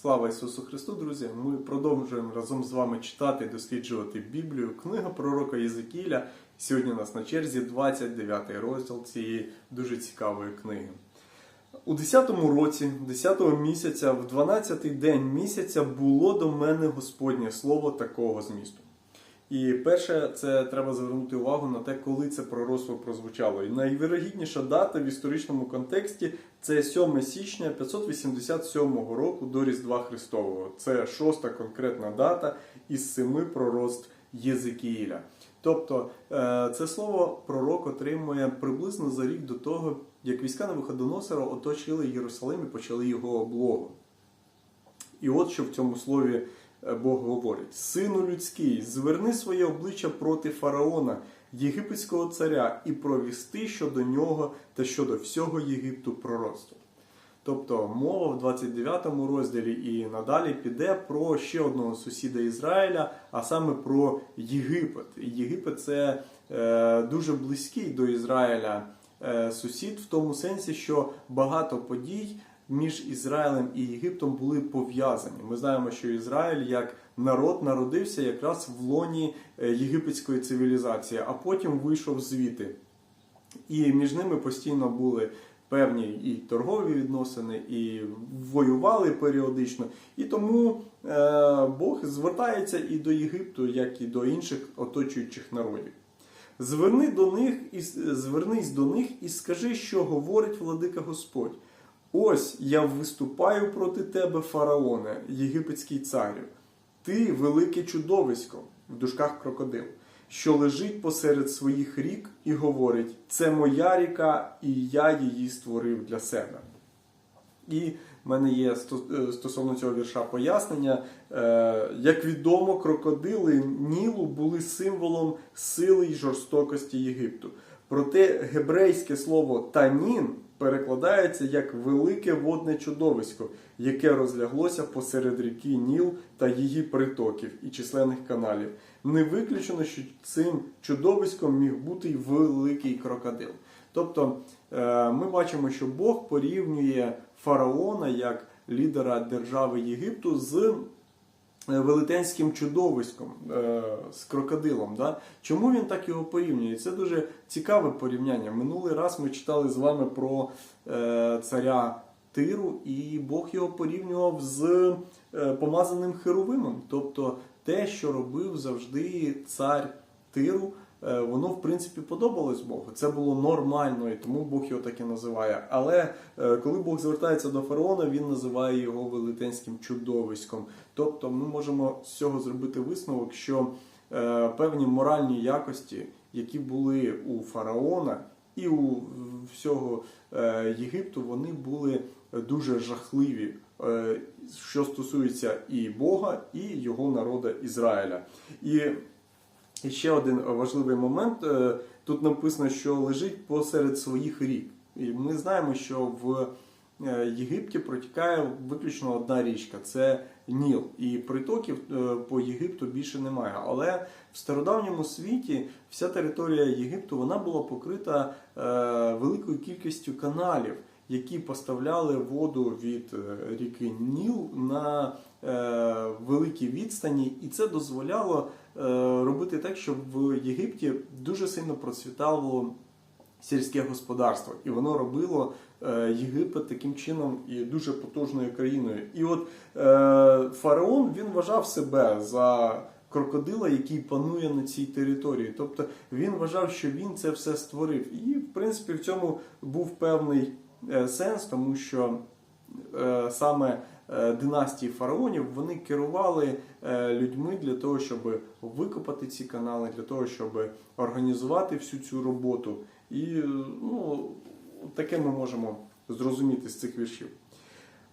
Слава Ісусу Христу, друзі! Ми продовжуємо разом з вами читати і досліджувати Біблію, книга пророка Єзекіля. Сьогодні у нас на черзі 29 розділ цієї дуже цікавої книги. У 10-му році, 10-го місяця, в 12-й день місяця було до мене Господнє слово такого змісту. І перше, це треба звернути увагу на те, коли це пророцтво прозвучало. І найвірогідніша дата в історичному контексті це 7 січня 587 року до Різдва Христового. Це шоста конкретна дата із семи пророцтв Єзекіїля. Тобто е, це слово пророк отримує приблизно за рік до того, як війська Навуходоносора оточили Єрусалим і почали його облогу. І от що в цьому слові Бог говорить: Сину людський, зверни своє обличчя проти фараона, єгипетського царя, і провісти щодо нього та щодо всього Єгипту пророцтво. Тобто мова в 29 розділі і надалі піде про ще одного сусіда Ізраїля, а саме про Єгипет. Єгипет це е, дуже близький до Ізраїля е, сусід, в тому сенсі, що багато подій між Ізраїлем і Єгиптом були пов'язані. Ми знаємо, що Ізраїль як народ народився якраз в лоні е, єгипетської цивілізації, а потім вийшов звідти. І між ними постійно були певні і торгові відносини, і воювали періодично. І тому е, Бог звертається і до Єгипту, як і до інших оточуючих народів. Зверни до них і звернись до них і скажи, що говорить владика Господь. Ось я виступаю проти тебе, фараоне, єгипетський царю. Ти велике чудовисько в дужках крокодил, що лежить посеред своїх рік і говорить: це моя ріка, і я її створив для себе. І в мене є е, стосовно цього вірша пояснення. Е, Як відомо, крокодили Нілу були символом сили й жорстокості Єгипту. Проте гебрейське слово танін перекладається як велике водне чудовисько, яке розляглося посеред ріки Ніл та її притоків і численних каналів. Не виключено, що цим чудовиськом міг бути й великий крокодил. Тобто е, ми бачимо, що Бог порівнює фараона як лідера держави Єгипту з велетенським чудовиськом, е, з крокодилом. Да? Чому він так його порівнює? Це дуже цікаве порівняння. Минулий раз ми читали з вами про е, царя Тиру, і Бог його порівнював з е, помазаним херовимом. Тобто те, що робив завжди цар Тиру. Е, Воно в принципі подобалось Богу. Це було нормально, і тому Бог його так і називає. Але е, коли Бог звертається до фараона, він називає його велетенським чудовиськом. Тобто, ми можемо з цього зробити висновок, що е, певні моральні якості, які були у фараона і у всього Єгипту, вони були дуже жахливі, що стосується і Бога, і його народу Ізраїля. І і ще один важливий момент. е, Тут написано, що лежить посеред своїх рік. І ми знаємо, що в е, Єгипті протікає виключно одна річка це Ніл. І притоків е, по Єгипту більше немає. Але в стародавньому світі вся територія Єгипту вона була покрита великою кількістю каналів, які поставляли воду від ріки Ніл на великій відстані, і це дозволяло робити так, щоб в Єгипті дуже сильно процвітало сільське господарство, і воно робило е, Єгипет таким чином і дуже потужною країною. І от е, фараон він вважав себе за крокодила, який панує на цій території. Тобто він вважав, що він це все створив. І в принципі в цьому був певний е, сенс, тому що е, саме е, династії фараонів вони керували е, людьми для того, щоб викопати ці канали, для того, щоб організувати всю цю роботу. І е, ну, таке ми можемо зрозуміти з цих віршів.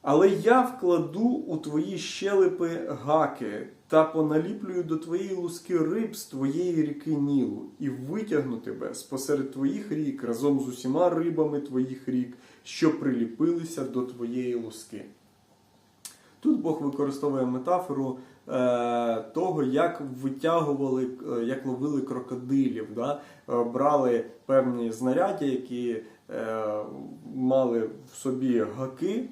Але я вкладу у твої щелепи гаки та поналіплюю до твоєї луски риб з твоєї ріки Нілу, і витягну тебе спосеред твоїх рік разом з усіма рибами твоїх рік, що приліпилися до твоєї луски. Тут Бог використовує метафору е, того, як витягували, е, як ловили крокодилів, да? Е, брали певні знаряддя, які е, мали в собі гаки,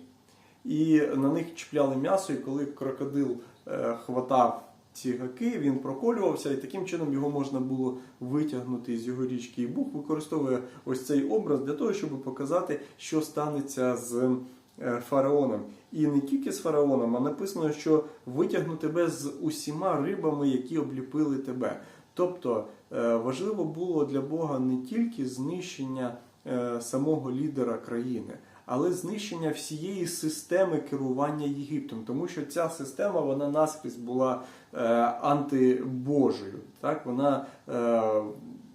і на них чіпляли м'ясо, і коли крокодил е, хватав ці гаки, він проколювався, і таким чином його можна було витягнути з його річки. І Бог використовує ось цей образ для того, щоб показати, що станеться з фараоном. І не тільки з фараоном, а написано, що витягну тебе з усіма рибами, які обліпили тебе. Тобто е, важливо було для Бога не тільки знищення е, самого лідера країни, але знищення всієї системи керування Єгиптом, тому що ця система вона наскрізь була е, антибожою. Так? Вона е,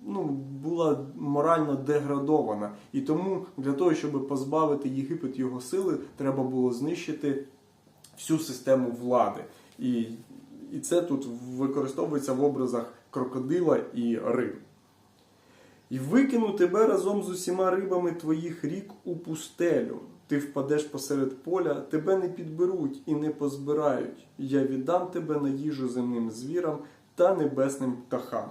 ну, була морально деградована. І тому для того, щоб позбавити Єгипет його сили, треба було знищити всю систему влади. І, і це тут використовується в образах крокодила і риб. І викину тебе разом з усіма рибами твоїх рік у пустелю. Ти впадеш посеред поля, тебе не підберуть і не позбирають. Я віддам тебе на їжу земним звірам та небесним птахам.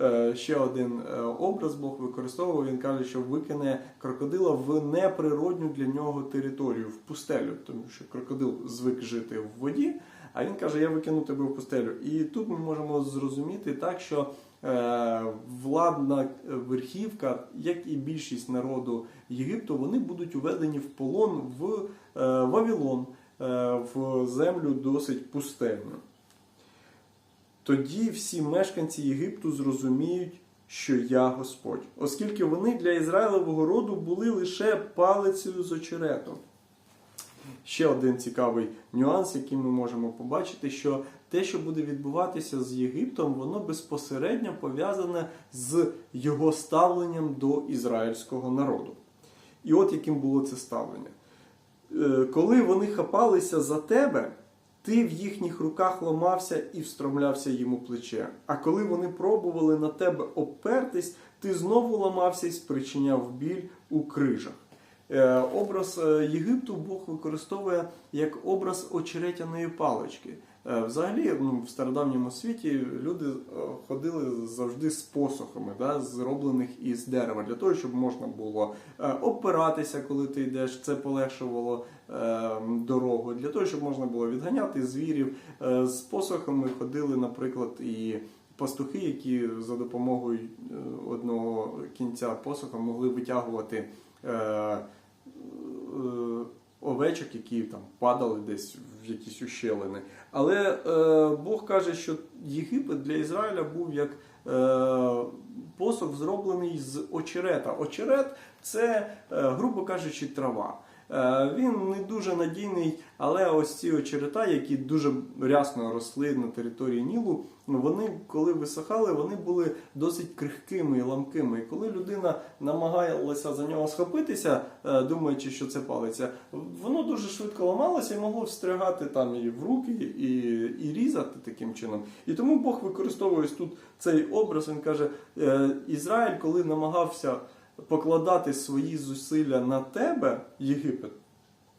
Е, Ще один е, образ Бог використовував. Він каже, що викине крокодила в неприродню для нього територію, в пустелю, тому що крокодил звик жити в воді. А він каже: Я викину тебе в пустелю. І тут ми можемо зрозуміти так, що е, владна верхівка, як і більшість народу Єгипту, вони будуть уведені в полон в Вавилон, е, в землю досить пустельну. Тоді всі мешканці Єгипту зрозуміють, що я Господь, оскільки вони для Ізраїлевого роду були лише палицею з очеретом. Ще один цікавий нюанс, який ми можемо побачити, що те, що буде відбуватися з Єгиптом, воно безпосередньо пов'язане з його ставленням до ізраїльського народу. І от яким було це ставлення. Е, Коли вони хапалися за тебе, ти в їхніх руках ламався і встромлявся йому плече. А коли вони пробували на тебе опертись, ти знову ламався і спричиняв біль у крижах. Е, Образ е, Єгипту Бог використовує як образ очеретяної палички. Е, Взагалі, ну, в стародавньому світі люди е, ходили завжди з посохами, да, зроблених із дерева, для того, щоб можна було е, опиратися, коли ти йдеш. Це полегшувало е, дорогу, для того, щоб можна було відганяти звірів. З посохами ходили, наприклад, і пастухи, які за допомогою одного кінця посоха могли витягувати. е, Овечок, які там падали десь в якісь ущелини. Але е, Бог каже, що Єгипет для Ізраїля був як е, посох зроблений з очерета. Очерет це, е, грубо кажучи, трава. Е, Він не дуже надійний, але ось ці очерета, які дуже рясно росли на території Нілу, вони, коли висохали, вони були досить крихкими і ламкими. І коли людина намагалася за нього схопитися, е, думаючи, що це палиця, воно дуже швидко ламалося і могло встрягати там і в руки, і, і різати таким чином. І тому Бог використовує тут цей образ. Він каже: е, Ізраїль, коли намагався покладати свої зусилля на тебе, Єгипет,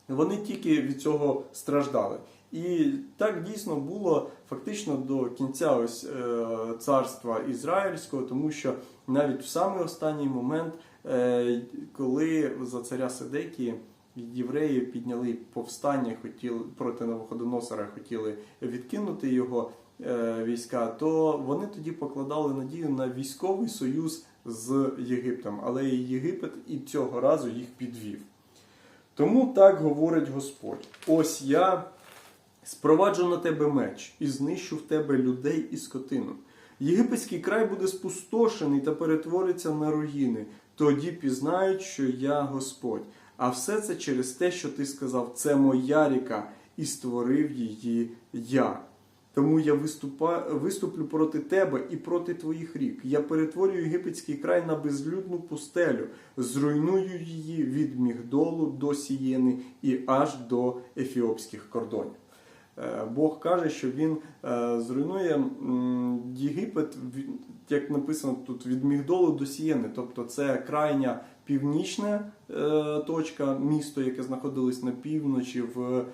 вони тільки від цього страждали. І так дійсно було фактично до кінця ось е, царства ізраїльського, тому що навіть в самий останній момент, е, коли за царя Седекії євреї підняли повстання, хотіли проти Навуходоносора, хотіли відкинути його е, війська, то вони тоді покладали надію на військовий союз з Єгиптом, але і Єгипет і цього разу їх підвів. Тому так говорить Господь: ось я спроваджу на тебе меч і знищу в тебе людей і скотину. Єгипетський край буде спустошений та перетвориться на руїни. Тоді пізнають, що я Господь. А все це через те, що ти сказав, це моя ріка, і створив її я. Тому я виступаю, виступлю проти тебе і проти твоїх рік. Я перетворю єгипетський край на безлюдну пустелю, зруйную її від Мігдолу до Сієни і аж до ефіопських кордонів. Е, Бог каже, що він е, зруйнує Єгипет, як написано тут, від Мігдолу до Сієни, тобто це крайня північна е, точка, місто, яке знаходилось на півночі в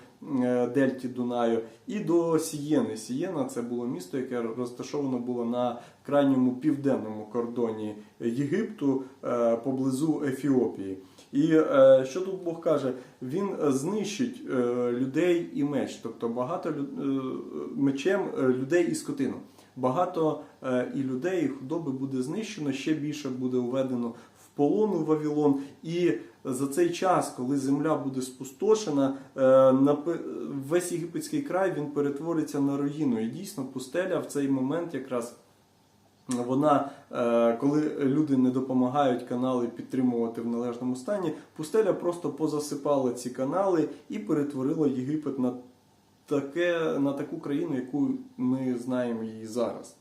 е, дельті Дунаю, і до Сієни. Сієна це було місто, яке розташовано було на крайньому південному кордоні Єгипту е, поблизу Ефіопії. І е, що тут Бог каже? Він знищить е, людей і меч, тобто багато лю- е, мечем е, людей і скотину. Багато е, і людей, і худоби буде знищено, ще більше буде уведено в полон у Вавилон. І за цей час, коли земля буде спустошена, е, весь єгипетський край він перетвориться на руїну. І дійсно пустеля в цей момент якраз. Вона, е, коли люди не допомагають канали підтримувати в належному стані, пустеля просто позасипала ці канали і перетворила Єгипет на, таке, на таку країну, яку ми знаємо її зараз.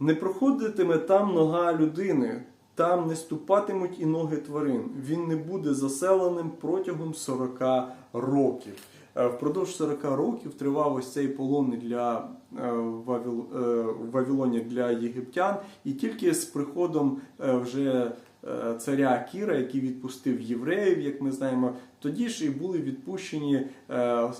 Не проходитиме там нога людини, там не ступатимуть і ноги тварин. Він не буде заселеним протягом 40 років. Е, Впродовж 40 років тривав ось цей полон для е, Вавил- е, для єгиптян, і тільки з приходом вже царя Кіра, який відпустив євреїв, як ми знаємо, тоді ж і були відпущені е,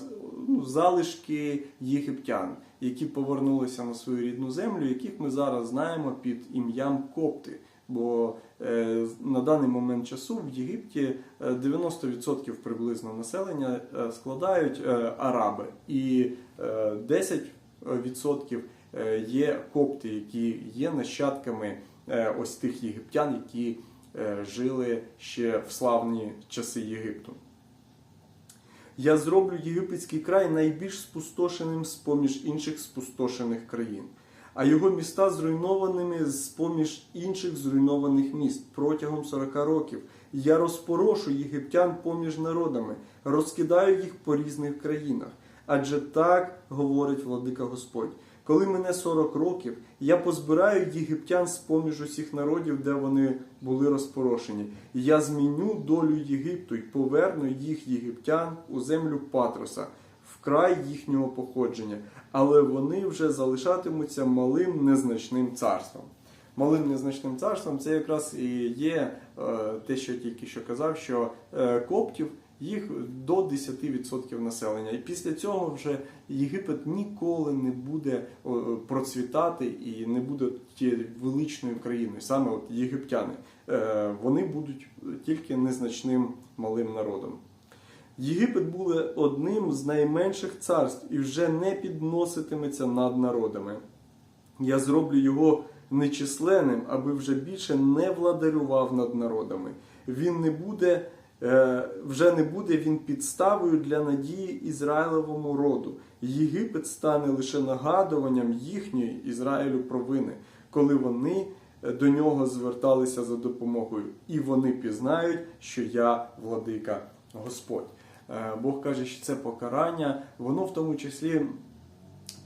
ну, залишки єгиптян, які повернулися на свою рідну землю, яких ми зараз знаємо під ім'ям Копти. Бо е, на даний момент часу в Єгипті е, 90% приблизно населення е, складають е, араби, і е, 10% е, є копти, які є нащадками е, ось тих єгиптян, які е, жили ще в славні часи Єгипту. Я зроблю єгипетський край найбільш спустошеним з поміж інших спустошених країн, а його міста зруйнованими з поміж інших зруйнованих міст протягом 40 років. Я розпорошу єгиптян поміж народами, розкидаю їх по різних країнах. Адже так говорить владика Господь. Коли мене 40 років, я позбираю єгиптян з поміж усіх народів, де вони були розпорошені. Я зміню долю Єгипту і поверну їх єгиптян у землю Патроса, в край їхнього походження, але вони вже залишатимуться малим незначним царством. Малим незначним царством це якраз і є е, те, що я тільки що казав, що е, коптів їх до 10% населення. І після цього вже Єгипет ніколи не буде процвітати і не буде тією величною країною, саме от єгиптяни. Е, Вони будуть тільки незначним малим народом. Єгипет буде одним з найменших царств і вже не підноситиметься над народами. Я зроблю його нечисленним, аби вже більше не владарював над народами. Він не буде, е, вже не буде він підставою для надії Ізраїлевому роду. Єгипет стане лише нагадуванням їхньої Ізраїлю провини, коли вони е, до нього зверталися за допомогою, і вони пізнають, що я владика Господь. Е, Бог каже, що це покарання, воно в тому числі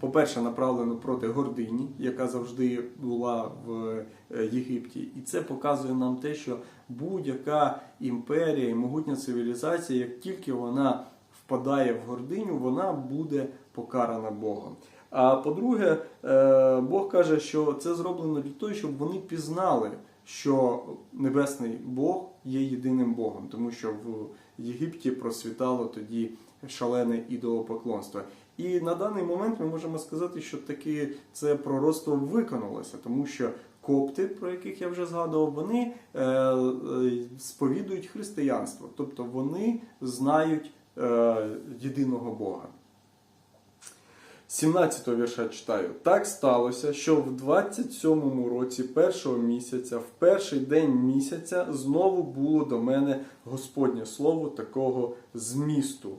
по-перше, направлено проти гордині, яка завжди була в е, Єгипті, і це показує нам те, що будь-яка імперія і могутня цивілізація, як тільки вона впадає в гординю, вона буде покарана Богом. А по-друге, е, Бог каже, що це зроблено для того, щоб вони пізнали, що небесний Бог є єдиним Богом, тому що в Єгипті процвітало тоді шалене ідолопоклонство. І на даний момент ми можемо сказати, що таки це пророцтво виконалося, тому що копти, про яких я вже згадував, вони е, е, сповідують християнство, тобто вони знають е, єдиного Бога. 17-го вірша читаю. Так сталося, що в 27-му році першого місяця, в перший день місяця, знову було до мене Господнє слово такого змісту.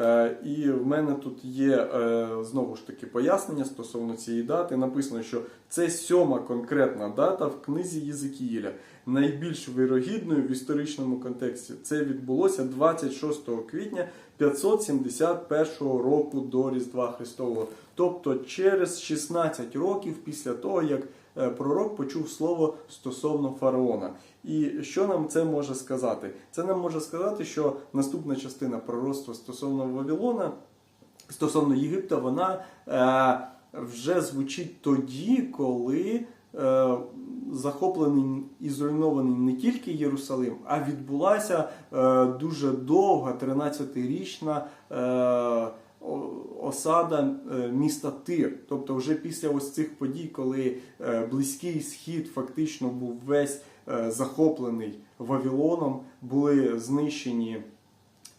Е, І в мене тут є е, знову ж таки пояснення стосовно цієї дати. Написано, що це сьома конкретна дата в книзі Єзикіїля, найбільш вирогідною в історичному контексті. Це відбулося 26 квітня 571 року до Різдва Христового, тобто через 16 років після того, як пророк почув слово стосовно фараона. І що нам це може сказати? Це нам може сказати, що наступна частина пророцтва стосовно Вавилона, стосовно Єгипта, вона е, вже звучить тоді, коли е, захоплений і зруйнований не тільки Єрусалим, а відбулася е, дуже довга 13-річна е, о- осада е, міста Тир. Тобто, вже після ось цих подій, коли е, близький схід фактично був весь е, захоплений Вавилоном, були знищені.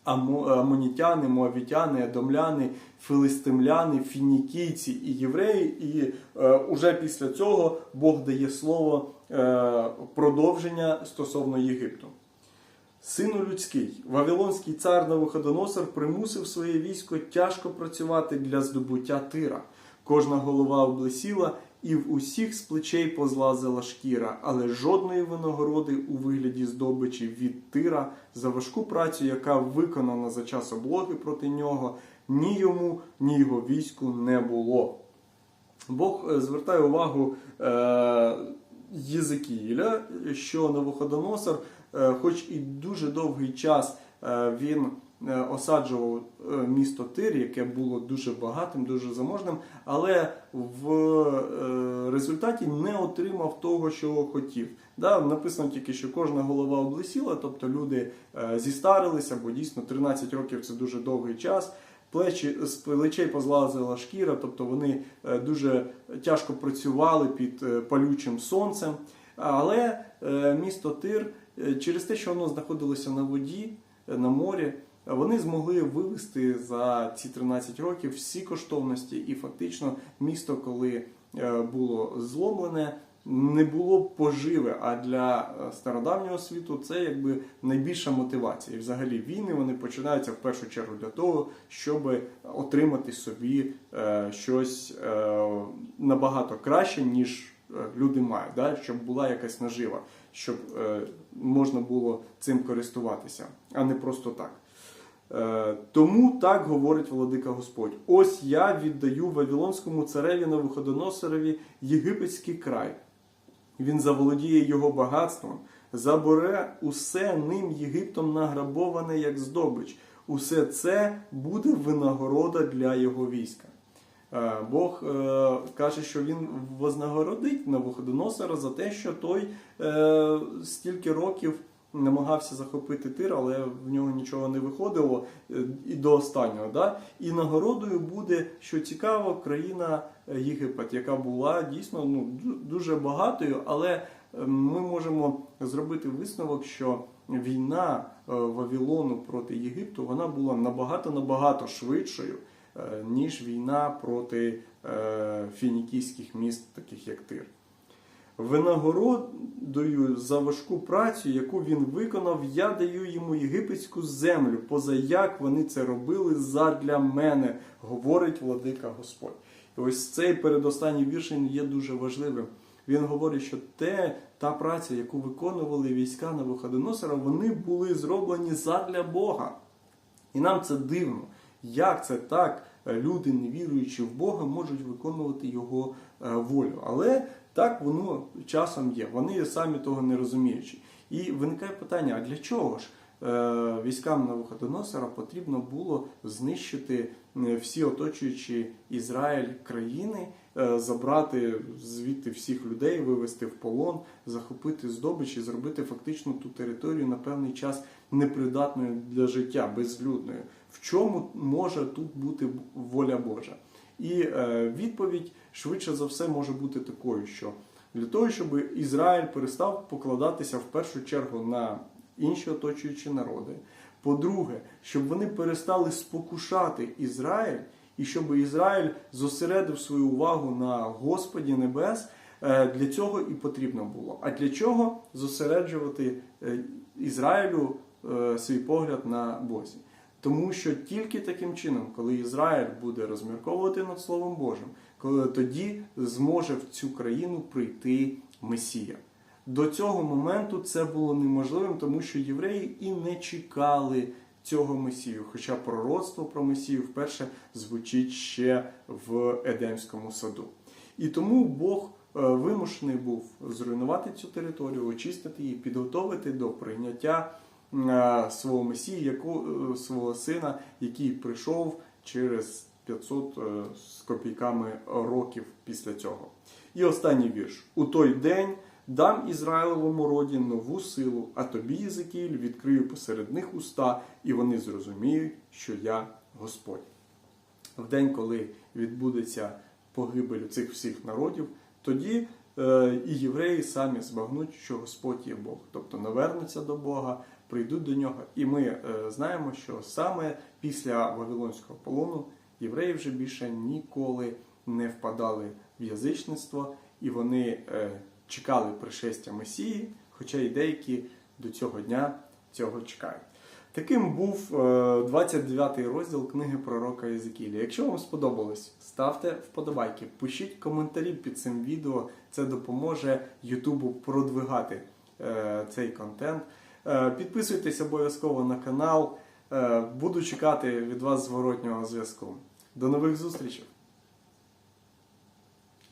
Амо- Амонітяни, моавітяни, едомляни, филистимляни, фінікійці і євреї. І е, уже після цього Бог дає слово продовження стосовно Єгипту. Сину людський, Вавилонський цар Навуходоносор примусив своє військо тяжко працювати для здобуття тира. Кожна голова облесіла, і в усіх з плечей позлазила шкіра, але жодної винагороди у вигляді здобичі від тира за важку працю, яка виконана за час облоги проти нього, ні йому, ні його війську не було. Бог е, звертає увагу е, Єзекіїля, що Навуходоносор, хоч і дуже довгий час е, він е, осаджував е, місто Тир, яке було дуже багатим, дуже заможним, але в е, результаті не отримав того, що хотів. Да, написано тільки, що кожна голова облесіла, тобто люди е, зістарилися, бо дійсно 13 років це дуже довгий час. Плечі з плечей позлазила шкіра, тобто вони е, дуже тяжко працювали під е, палючим сонцем. Але е, місто Тир, е, через те, що воно знаходилося на воді, е, на морі, е, вони змогли вивести за ці 13 років всі коштовності, і фактично місто, коли е, було зломлене, не було поживе. А для е, стародавнього світу це якби найбільша мотивація. І взагалі війни вони починаються в першу чергу для того, щоб отримати собі е, щось е, набагато краще, ніж е, люди мають, да? щоб була якась нажива, щоб е, можна було цим користуватися, а не просто так. Е, Тому так говорить владика Господь: ось я віддаю Вавилонському цареві Навуходоносорові єгипетський край. Він заволодіє його багатством, забере усе ним Єгиптом награбоване як здобич. Усе це буде винагорода для його війська. Е, Бог е, каже, що він вознагородить Навуходоносора за те, що той е, стільки років намагався захопити тир, але в нього нічого не виходило і до останнього. Да? І нагородою буде, що цікаво, країна Єгипет, яка була дійсно ну, дуже багатою, але ми можемо зробити висновок, що війна Вавилону проти Єгипту вона була набагато набагато швидшою, ніж війна проти е, фінікійських міст, таких як Тир. Винагородою за важку працю, яку він виконав, я даю йому єгипетську землю, поза як вони це робили задля мене, говорить владика Господь. І ось цей передостанній вірш є дуже важливим. Він говорить, що те, та праця, яку виконували війська Навуходоносора, вони були зроблені задля Бога. І нам це дивно. Як це так? е, Люди, не віруючи в Бога, можуть виконувати його е, волю. Але так воно часом є. Вони самі того не розуміючи. І виникає питання: а для чого ж е, військам Навуходоносора потрібно було знищити всі оточуючі Ізраїль країни, забрати звідти всіх людей, вивезти в полон, захопити здобич і зробити фактично ту територію на певний час непридатною для життя, безлюдною. В чому може тут бути воля Божа? І е, відповідь швидше за все може бути такою, що для того, щоб Ізраїль перестав покладатися в першу чергу на інші оточуючі народи. По-друге, щоб вони перестали спокушати Ізраїль, і щоб Ізраїль зосередив свою увагу на Господі Небес. е, Для цього і потрібно було. А для чого зосереджувати е, Ізраїлю свій погляд на Бозі? Тому що тільки таким чином, коли Ізраїль буде розмірковувати над Словом Божим, коли тоді зможе в цю країну прийти Месія. До цього моменту це було неможливим, тому що євреї і не чекали цього Месію. Хоча пророцтво про Месію вперше звучить ще в Едемському саду. І тому Бог е, вимушений був зруйнувати цю територію, очистити її, підготовити до прийняття е, свого Месії, яку, е, свого сина, який прийшов через 500 е, з копійками років після цього. І останній вірш. У той день дам Ізраїлевому роді нову силу, а тобі, Єзекіль, відкрию посеред них уста, і вони зрозуміють, що я Господь. В день, коли відбудеться погибель цих всіх народів, тоді е, і євреї самі збагнуть, що Господь є Бог, тобто навернуться до Бога, прийдуть до нього. І ми е, знаємо, що саме після Вавилонського полону євреї вже більше ніколи не впадали в язичництво, і вони е, чекали пришестя Месії, хоча й деякі до цього дня цього чекають. Таким був е, 29 розділ книги пророка Єзекілія. Якщо вам сподобалось, ставте вподобайки, пишіть коментарі під цим відео. Це допоможе Ютубу продвигати е, цей контент. Е, Підписуйтесь обов'язково на канал. Е, Буду чекати від вас зворотнього зв'язку. До нових зустрічей!